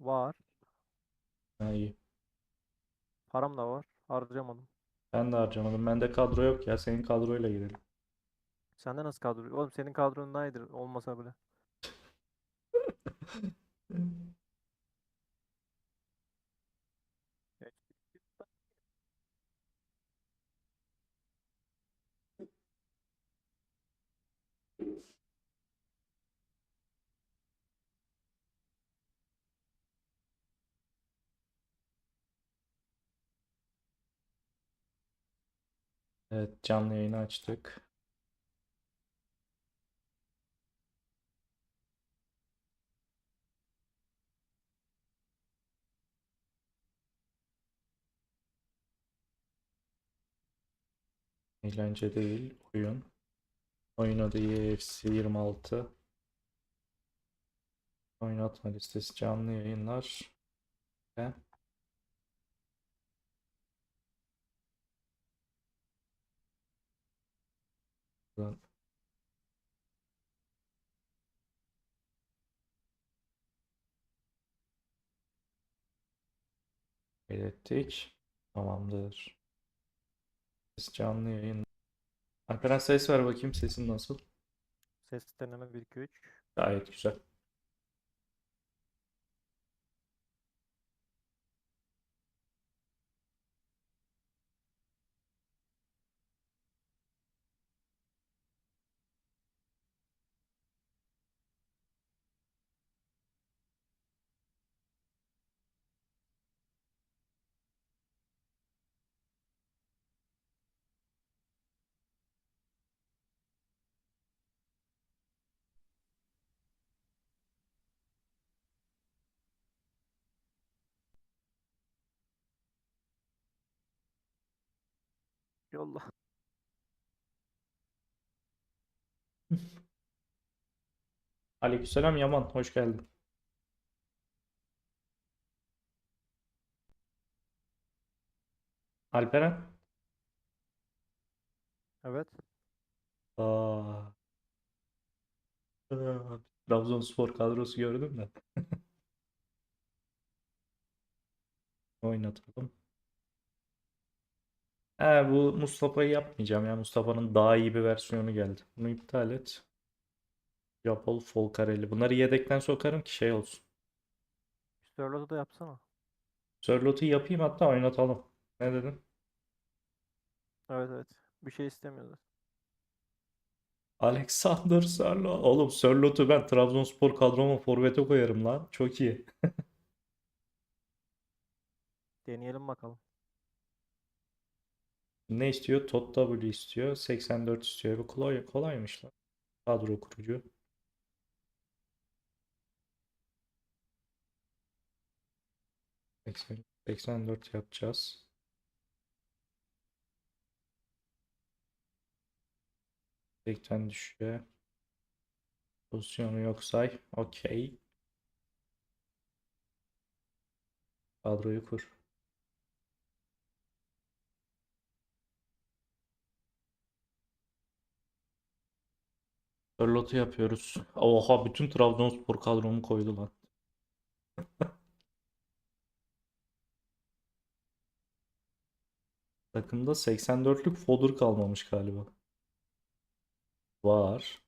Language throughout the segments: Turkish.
Var. Ha, iyi. Param da var. Harcamadım. Ben de harcamadım. Bende kadro yok ya. Senin kadroyla girelim. Sende nasıl kadro? Oğlum senin kadron daha iyidir olmasa bile. Evet, canlı yayını açtık. Eğlence değil, oyun. Oyun adı UFC 26. Oynatma listesi canlı yayınlar. Ve Buradan belirttik. Tamamdır. Ses canlı yayın. Alperen ses ver bakayım sesin nasıl? Ses deneme 1 2 3. Gayet güzel. Yolla. Aleykümselam Yaman, hoş geldin. Alperen? Evet. Aa. Aa, Trabzonspor kadrosu gördün mü? Oynatalım. He, bu Mustafa'yı yapmayacağım ya. Mustafa'nın daha iyi bir versiyonu geldi. Bunu iptal et. Japol Folcarelli. Bunları yedekten sokarım ki şey olsun. Sörlot'u da yapsana. Sörlot'u yapayım hatta oynatalım. Ne dedin? Evet evet. Bir şey istemiyorlar. Alexander Sörloth. Oğlum Sörloth'u ben Trabzonspor kadroma forvete koyarım lan. Çok iyi. Deneyelim bakalım. Ne istiyor? Todd W istiyor. 84 istiyor. Bu kolay, kolaymış lan. Kadro kurucu. Seksen- 84 yapacağız. Tekten düşüyor. Pozisyonu yok say. Okey. Kadroyu kur. Sörlot'u yapıyoruz. Oha bütün Trabzonspor kadromu koydu lan. Takımda 84'lük fodder kalmamış galiba. Var.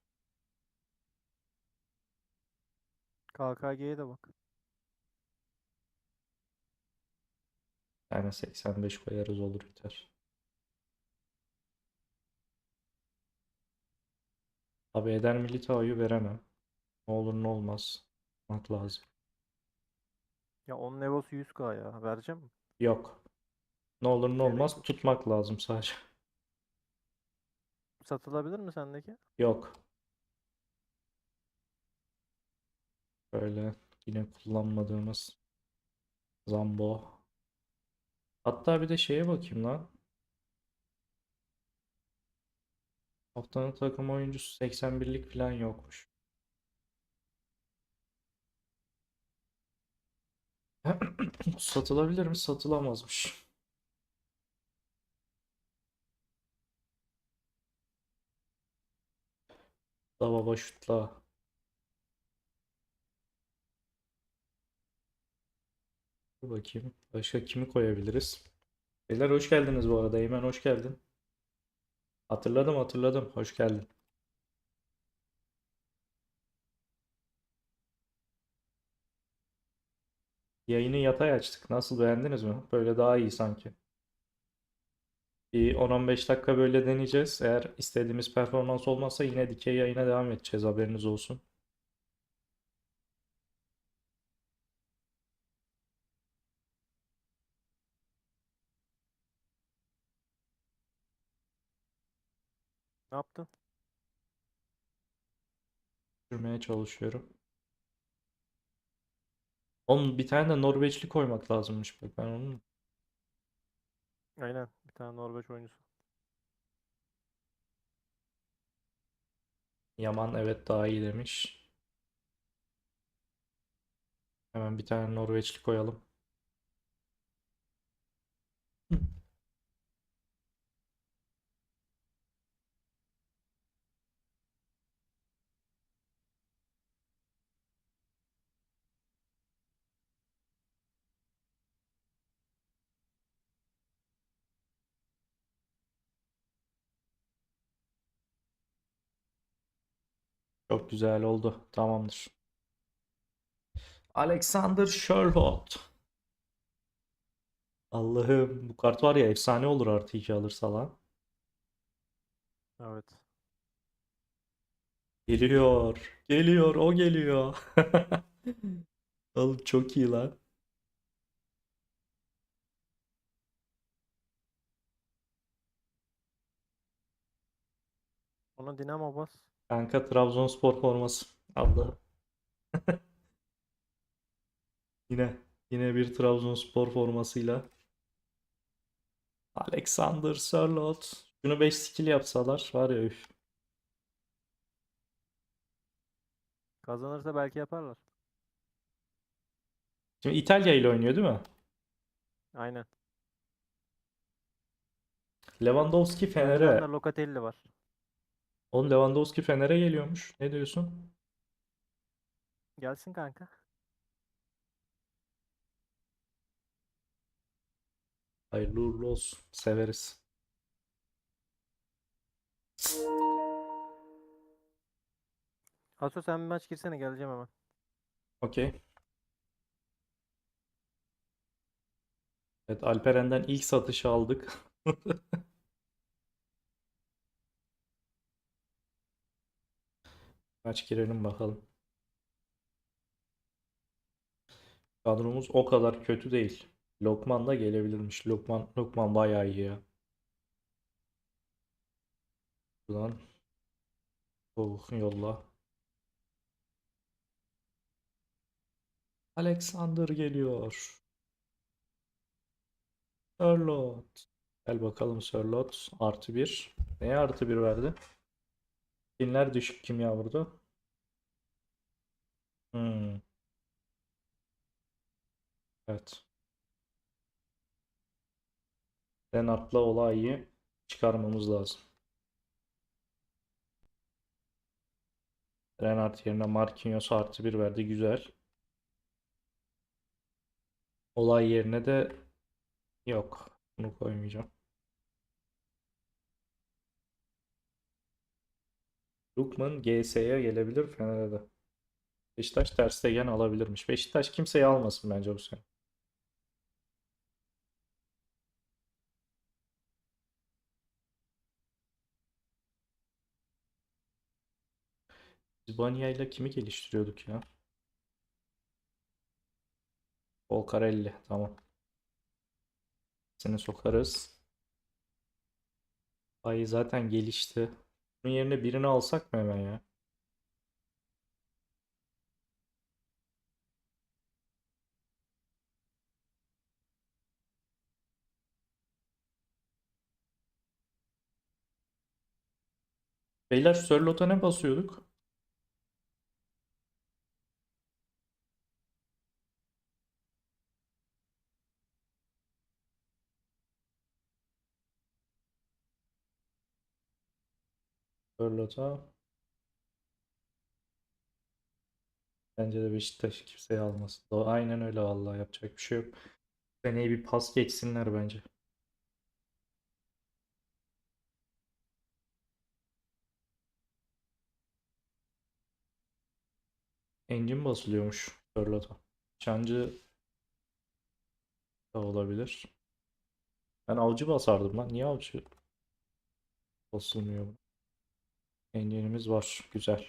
KKG'ye de bak. Tane 85 koyarız olur biter. Abi Eder Militao'yu veremem. Ne olur ne olmaz. Bakmak lazım. Ya onun Nevos'u 100k ya. Vereceğim mi? Yok. Ne olur ne Gerek olmaz yok. tutmak lazım sadece. Satılabilir mi sendeki? Yok. Böyle yine kullanmadığımız Zambo. Hatta bir de şeye bakayım lan. Haftanın takım oyuncusu 81'lik falan yokmuş. Satılabilir mi? Satılamazmış. Da baba şutla. Bakayım. Başka kimi koyabiliriz? Beyler hoş geldiniz bu arada. Eymen hoş geldin. Hatırladım hatırladım. Hoş geldin. Yayını yatay açtık. Nasıl beğendiniz mi? Böyle daha iyi sanki. Bir 10-15 dakika böyle deneyeceğiz. Eğer istediğimiz performans olmazsa yine dikey yayına devam edeceğiz. Haberiniz olsun. Yaptın? Sürmeye çalışıyorum. Oğlum bir tane de Norveçli koymak lazımmış. Bak ben onu Aynen. Bir tane Norveç oyuncusu. Yaman evet daha iyi demiş. Hemen bir tane Norveçli koyalım. Güzel oldu. Tamamdır. Alexander Sherlock. Allah'ım bu kart var ya efsane olur artı 2 alırsa lan. Evet. Geliyor. Geliyor. O geliyor. Oğlum çok iyi lan. Ona Dinamo bas. Kanka Trabzonspor forması. Allah. Yine yine bir Trabzonspor formasıyla. Alexander Sörloth. Şunu 5 skill yapsalar var ya üf. Kazanırsa belki yaparlar. Şimdi İtalya ile oynuyor değil mi? Aynen. Lewandowski Fener'e. Fener'de Locatelli var. Oğlum Lewandowski Fener'e geliyormuş. Ne diyorsun? Gelsin kanka. Hayırlı uğurlu olsun. Severiz. Haso sen bir maç girsene geleceğim hemen. Okey. Evet Alperen'den ilk satışı aldık. Kaç girelim bakalım. Kadromuz o kadar kötü değil. Lokman da gelebilirmiş. Lokman Lokman bayağı iyi ya. Buradan oh, yolla. Alexander geliyor. Sörloth. Gel bakalım Sörloth. Artı bir. Neye artı bir verdi? Kimler düşük kimya vurdu? Hmm. Evet. Renard'la olayı çıkarmamız lazım. Renard yerine Marquinhos artı bir verdi. Güzel. Olay yerine de yok. Bunu koymayacağım. Lukman GS'ye gelebilir Fener'e de. Beşiktaş Ter Stegen alabilirmiş. Beşiktaş kimseyi almasın bence bu sene. Biz ile kimi geliştiriyorduk ya? Volcarelli. Tamam. Seni sokarız. Ay zaten gelişti. Bunun yerine birini alsak mı hemen ya? Beyler Sörlot'a ne basıyorduk? Sörlot'a Bence de Beşiktaş kimseyi almasın. Aynen öyle vallahi yapacak bir şey yok. Seneye bir pas geçsinler bence. Engine basılıyormuş Sörlot'a. Çancı da olabilir. Ben avcı basardım lan. Niye avcı basılmıyor? Bu? Engine'imiz var. Güzel.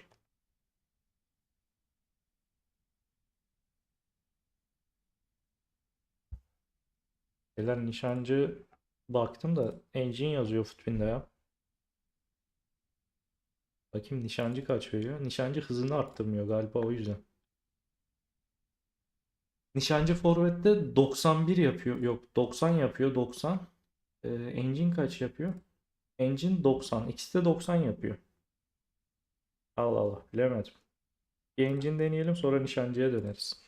Beyler nişancı baktım da engine yazıyor Footbin'de ya. Bakayım nişancı kaç veriyor? Nişancı hızını arttırmıyor galiba o yüzden. Nişancı forvette 91 yapıyor. Yok 90 yapıyor 90. Ee, engine kaç yapıyor? Engine 90. İkisi de 90 yapıyor. Allah Allah bilemedim. Bir deneyelim sonra nişancıya döneriz.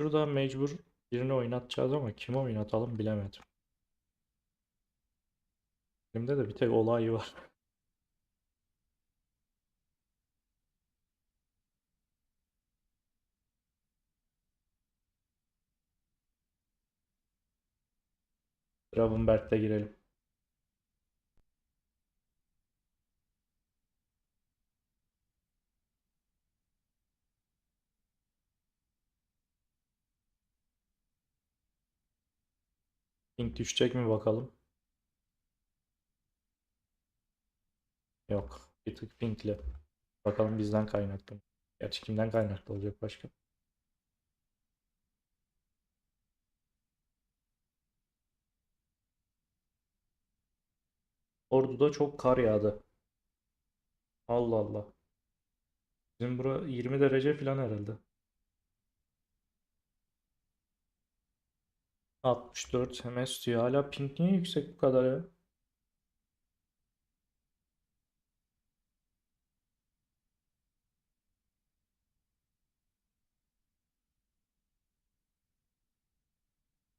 Şurada mecbur birini oynatacağız ama kimi oynatalım bilemedim. Elimde de bir tek olay var. Gravenberg'de girelim. Ping düşecek mi bakalım. Yok. Bir tık pinkli. Bakalım bizden kaynaklı? Gerçi kimden kaynaklı olacak başka? Ordu'da çok kar yağdı. Allah Allah. Bizim bura 20 derece falan herhalde. 64 MS diyor. Hala ping niye yüksek bu kadar ya?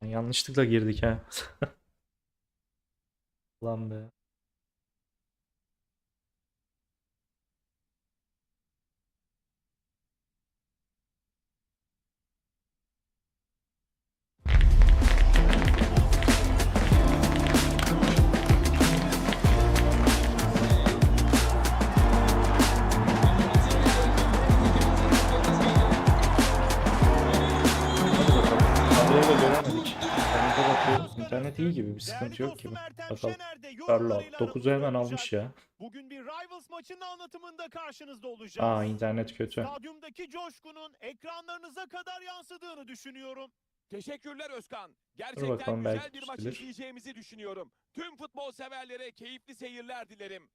Yanlışlıkla girdik ha. Lan be. İnternet iyi gibi bir sıkıntı yok gibi. Bakalım. Charlotte 9'u hemen almış ya. Bugün bir Rivals maçının anlatımında karşınızda olacağız. Aa internet kötü. Stadyumdaki coşkunun ekranlarınıza kadar yansıdığını düşünüyorum. Teşekkürler Özkan. Gerçekten bakalım güzel bir maç izleyeceğimizi düşünüyorum. Tüm futbol severlere keyifli seyirler dilerim.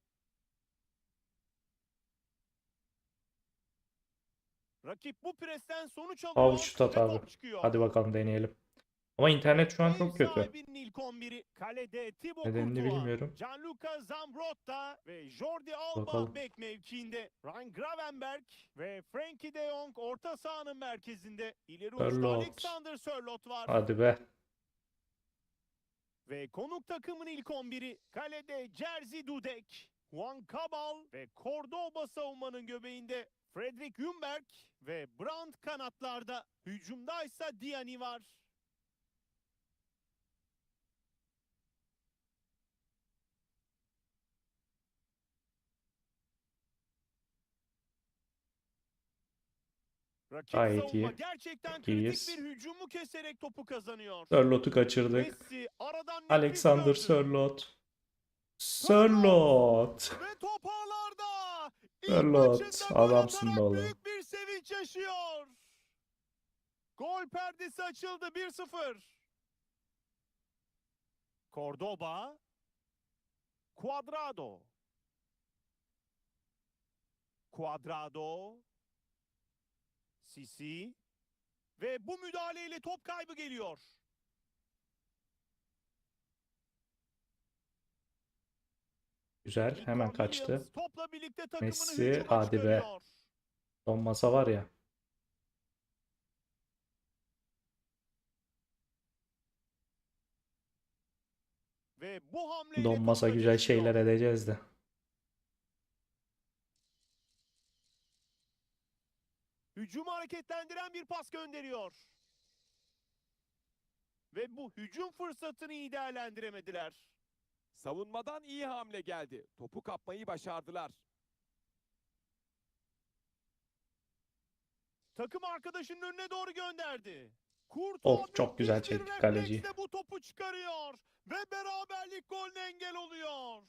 Rakip bu presten sonuç alıyor. Al şut at ve abi. Hadi bakalım deneyelim. Ama internet şu an çok kötü. sahibinin ilk 11'i kalede Thibaut Nedenini bilmiyorum. Gianluca Zambrotta ve Jordi Alba Bakalım. bek mevkiinde. Ryan Gravenberg ve Frankie de Jong orta sahanın merkezinde. İleri uçta. Alexander Sörloth var. Hadi be. Ve konuk takımın ilk 11'i kalede Jerzy Dudek, Juan Cabal ve Cordoba savunmanın göbeğinde Fredrik Ljungberg ve Brandt kanatlarda. Hücumda ise Diani var. Rakip Gayet savunma iyi. gerçekten Çok kritik iyiyiz. bir hücumu keserek topu kazanıyor. Sörlot'u kaçırdık. Messi aradan nefis Alexander gördü. Sörlot. Sörlot. Ve top ağlarda. İlk Sörlot, maçında gol adamsın atarak oğlum. büyük bir sevinç yaşıyor. Gol perdesi açıldı 1-0. Cordoba. Cuadrado. Cuadrado. Sisi. Ve bu müdahaleyle top kaybı geliyor. Güzel. Hemen kaçtı. Messi, hadi be. çıkarıyor. Donmasa var ya. Ve bu hamleyle Donmasa güzel şeyler edeceğiz de. Hücumu hareketlendiren bir pas gönderiyor. Ve bu hücum fırsatını iyi değerlendiremediler. Savunmadan iyi hamle geldi. Topu kapmayı başardılar. Takım arkadaşının önüne doğru gönderdi. Kurt Of, çok güzel çekti kaleci. bu topu çıkarıyor ve beraberlik golüne engel oluyor.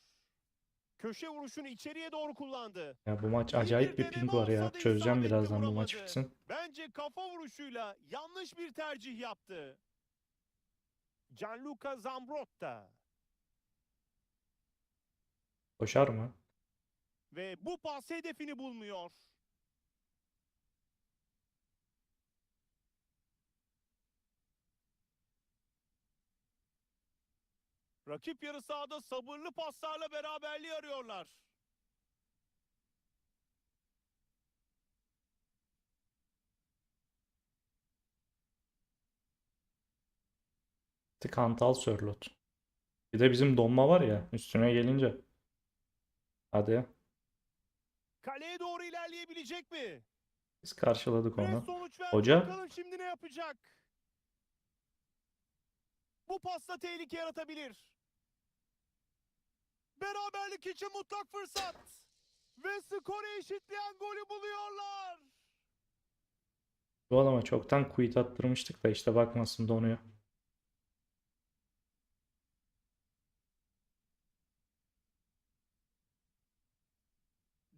Köşe vuruşunu içeriye doğru kullandı. Ya bu maç acayip bir ping var ya. Çözeceğim birazdan bu maç bitsin. Bence kafa vuruşuyla yanlış bir tercih yaptı. Gianluca Zambrotta Koşar mı? ve bu pas hedefini bulmuyor. Rakip yarı sahada sabırlı paslarla beraberliği arıyorlar. Tık Antal Sörlot. Bir de bizim donma var ya üstüne gelince. Hadi. Kaleye doğru ilerleyebilecek mi? Biz karşıladık onu. Hoca? Bakalım şimdi ne yapacak? Bu pasta tehlike yaratabilir. Beraberlik için mutlak fırsat. Ve skoru eşitleyen golü buluyorlar. Bu adama çoktan quit attırmıştık da işte bakmasın donuyor.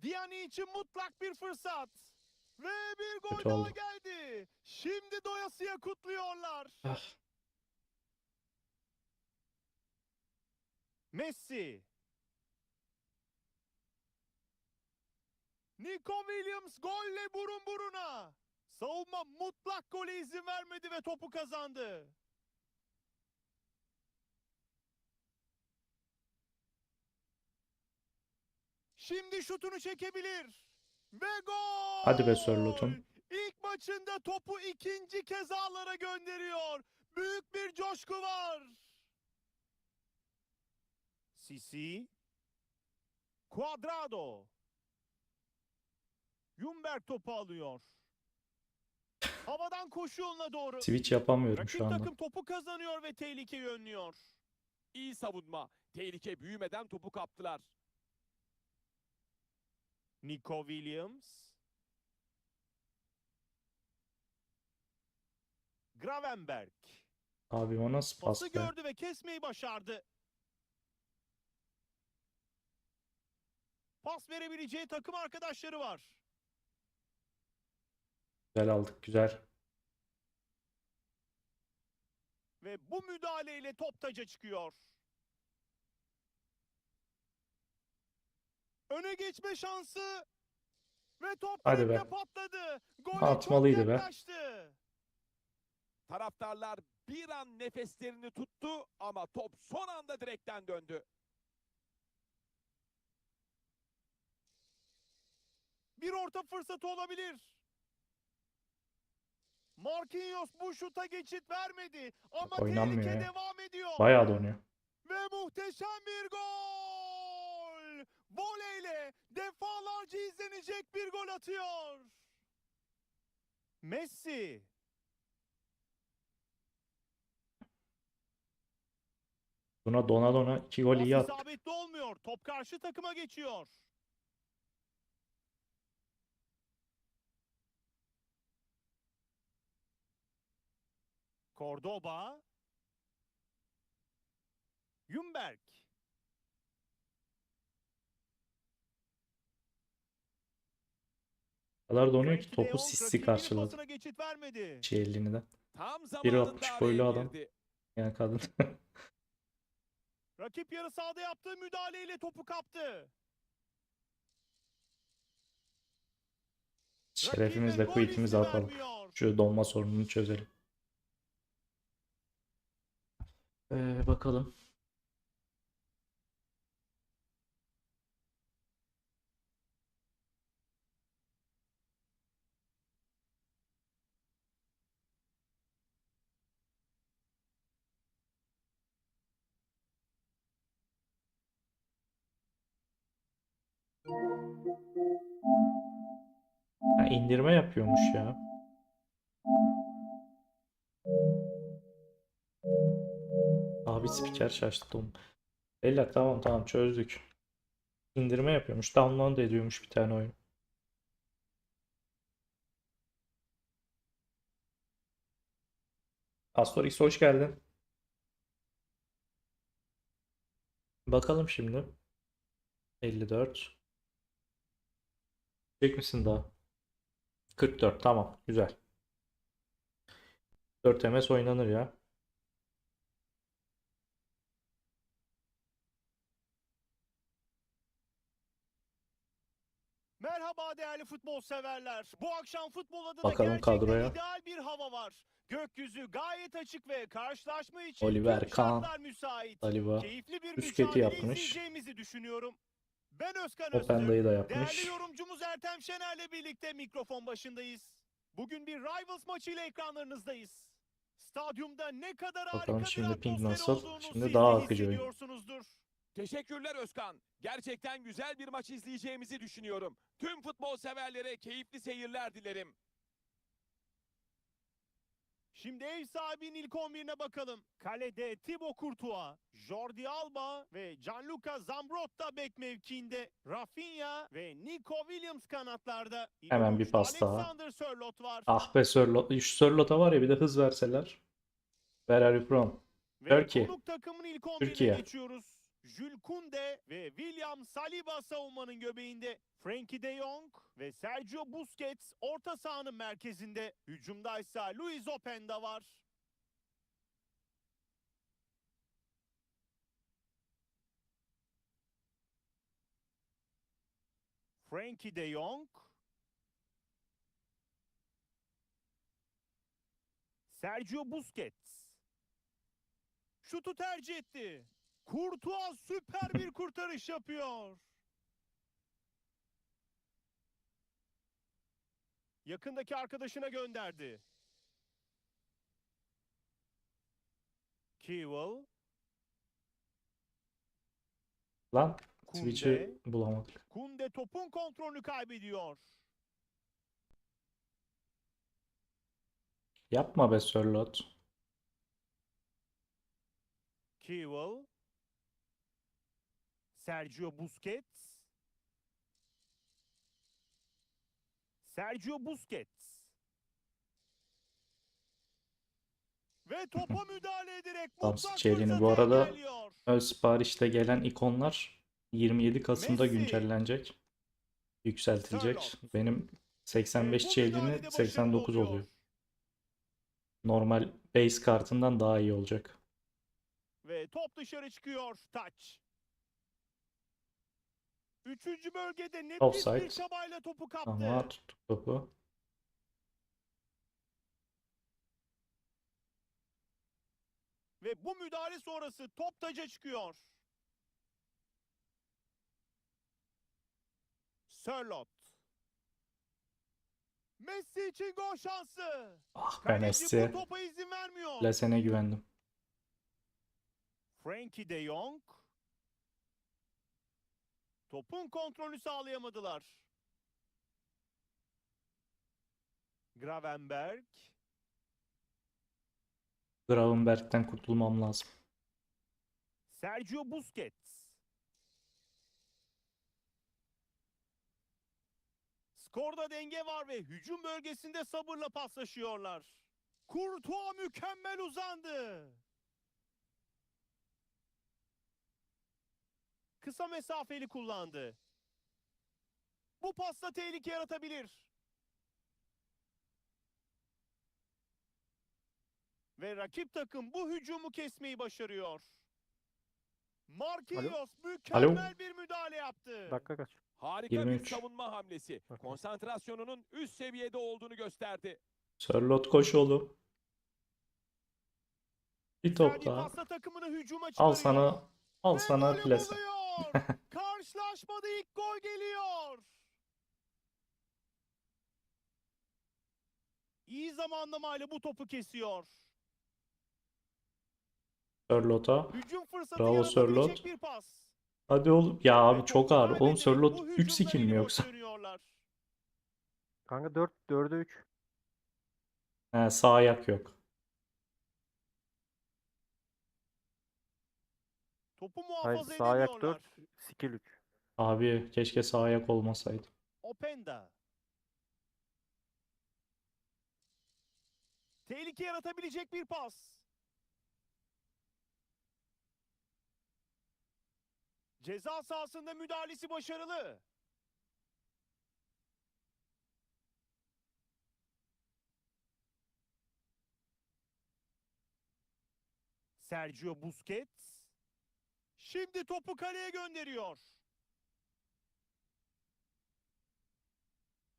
Diani için mutlak bir fırsat. Ve bir gol Kötü daha oldu. geldi. Şimdi doyasıya kutluyorlar. Ah. Messi. Nico Williams golle burun buruna. Savunma mutlak gole izin vermedi ve topu kazandı. Şimdi şutunu çekebilir. Ve gol! Hadi be Sörlot'um. İlk maçında topu ikinci kez ağlara gönderiyor. Büyük bir coşku var. Sisi. Cuadrado. Jumberg topu alıyor. Havadan koşu yoluna doğru. Switch yapamıyorum Rakip şu anda. takım topu kazanıyor ve tehlikeyi önlüyor. İyi savunma. Tehlike büyümeden topu kaptılar. Nico Williams. Gravenberg. Abi o nasıl pas Pası be? gördü ve kesmeyi başardı. Pas verebileceği takım arkadaşları var. Güzel aldık güzel. Ve bu müdahaleyle top taca çıkıyor. Öne geçme şansı ve top Hadi be. patladı. Gole Atmalıydı çok be. Taraftarlar bir an nefeslerini tuttu ama top son anda direkten döndü. Bir orta fırsatı olabilir. Marquinhos bu şuta geçit vermedi ama Oynanmıyor tehlike ya. devam ediyor. Bayağı donuyor. Ve muhteşem bir gol! Voleyle defalarca izlenecek bir gol atıyor. Messi. Buna dona dona iki gol Pas iyi attık. isabetli olmuyor. Top karşı takıma geçiyor. Cordoba. Jumberg. O kadar donuyor ki topu Sissi karşıladı. pasına geçit vermedi. Şey elini de. Tam 1.60 zamanında boylu adam. girdi. Yani kadın. Rakip yarı sahada yaptığı müdahaleyle topu kaptı. Şerefimizle quitimizi atalım. Şu donma sorununu çözelim. Ee, bakalım. Ha, indirme yapıyormuş ya. Abi spiker şaştı. Beyler tamam tamam çözdük. İndirme yapıyormuş. Download ediyormuş bir tane oyun. Astorix hoş geldin. Bakalım şimdi. 54. Çek misin daha? 44 tamam güzel. 4 MS oynanır ya. Merhaba değerli futbol severler. Bu akşam futbol adına Bakalım gerçekten kadroya. ideal bir hava var. Gökyüzü gayet açık ve karşılaşma için Oliver Kahn, müsait. Saliba. Keyifli bir mücadele yapmış. izleyeceğimizi düşünüyorum. Ben Özkan Openda'yı da Öztürk. yapmış. Değerli yorumcumuz Ertem Şener'le birlikte mikrofon başındayız. Bugün bir Rivals maçıyla ekranlarınızdayız. Stadyumda ne kadar Bakalım harika şimdi bir ping atmosfer nasıl? olduğunu Şimdi siz daha de akıcı oyun. hissediyorsunuzdur. Teşekkürler Özkan. Gerçekten güzel bir maç izleyeceğimizi düşünüyorum. Tüm futbol severlere keyifli seyirler dilerim. Şimdi ev sahibinin ilk 11'ine bakalım. Kalede Thibaut Courtois, Jordi Alba ve Gianluca Zambrotta bek mevkiinde. Rafinha ve Nico Williams kanatlarda. Hemen bir pas daha. Alexander Sörloth var. Ah be Sörloth. Şu Sörloth'a var ya bir de hız verseler. Where are you from? Ve Türkiye. konuk takımın ilk 11'ine Türkiye. geçiyoruz. Jules Koundé ve William Saliba savunmanın göbeğinde. Frankie de Jong ve Sergio Busquets orta sahanın merkezinde. Hücumdaysa Luis Openda var. Frankie de Jong. Sergio Busquets. Şutu tercih etti. Courtois süper bir kurtarış yapıyor. Yakındaki arkadaşına gönderdi. Kewell, Lan Kunde, Switch'i bulamadık. Kunde topun kontrolünü kaybediyor. Yapma be Sörloth. Kewell, Sergio Busquets, Sergio Busquets. Ve topa müdahale ederek mutlak bu arada engelliyor. öz siparişte gelen ikonlar 27 Kasım'da Messi. güncellenecek. Yükseltilecek. Benim Ve 85 bu Çelini müdahalede başarılı 89 oluyor. oluyor. Normal base kartından daha iyi olacak. Ve top dışarı çıkıyor. Taç. Üçüncü bölgede nefis Offside. bir çabayla topu kaptı. Ama tuttuk topu. Ve bu müdahale sonrası top taca çıkıyor. Sörloth. Messi için gol şansı. Ah be Messi. topa izin vermiyor. Lesene güvendim. Frankie de Jong. Topun kontrolünü sağlayamadılar. Gravenberg. Gravenberg'den kurtulmam lazım. Sergio Busquets. Skorda denge var ve hücum bölgesinde sabırla paslaşıyorlar. Courtois mükemmel uzandı. Kısa mesafeli kullandı. Bu pasta tehlike yaratabilir. Ve rakip takım bu hücumu kesmeyi başarıyor. Marquinhos mükemmel bir müdahale yaptı. Dakika kaç? Harika bir 23. savunma hamlesi. Bakın. Konsantrasyonunun üst seviyede olduğunu gösterdi. Sörloth koş oğlum. Bir top bir daha. pasla takımını hücuma Al sana al sana plase. Buluyor. Karşılaşmada ilk gol geliyor. İyi zamanlamayla bu topu kesiyor. Sörloth'a. Hücum fırsatı Bravo yaratabilecek Sörloth. bir pas. Hadi oğlum. Ya abi çok ağır. Oğlum bu 3 hücumda skill mi yoksa? Kanka 4 4'e 3. He, sağ ayak yok. Topu Hayır muhafaza sağ ayak edemiyorlar. 4, skill 3. Abi keşke sağ ayak olmasaydı. Openda. Tehlike yaratabilecek bir pas. Ceza sahasında müdahalesi başarılı. Sergio Busquets. Şimdi topu kaleye gönderiyor.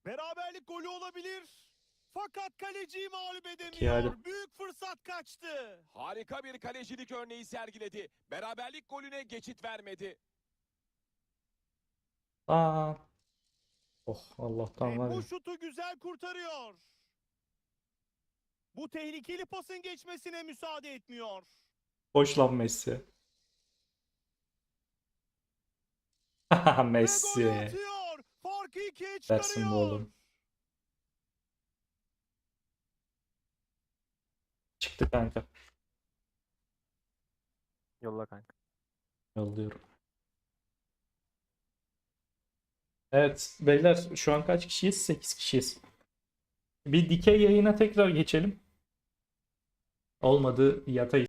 Beraberlik golü olabilir. Fakat kaleciyi mağlup edemiyor. hadi. Büyük fırsat kaçtı. Harika bir kalecilik örneği sergiledi. Beraberlik golüne geçit vermedi. Aa. Oh Allah'tan var ya. bu şutu güzel kurtarıyor. Bu tehlikeli pasın geçmesine müsaade etmiyor. Koş lan Messi. Ve golü Messi. Dersin bu oğlum. Çıktı kanka. Yolla kanka. Yolluyorum. Evet beyler şu an kaç kişiyiz? 8 kişiyiz. Bir dikey yayına tekrar geçelim. Olmadı yatay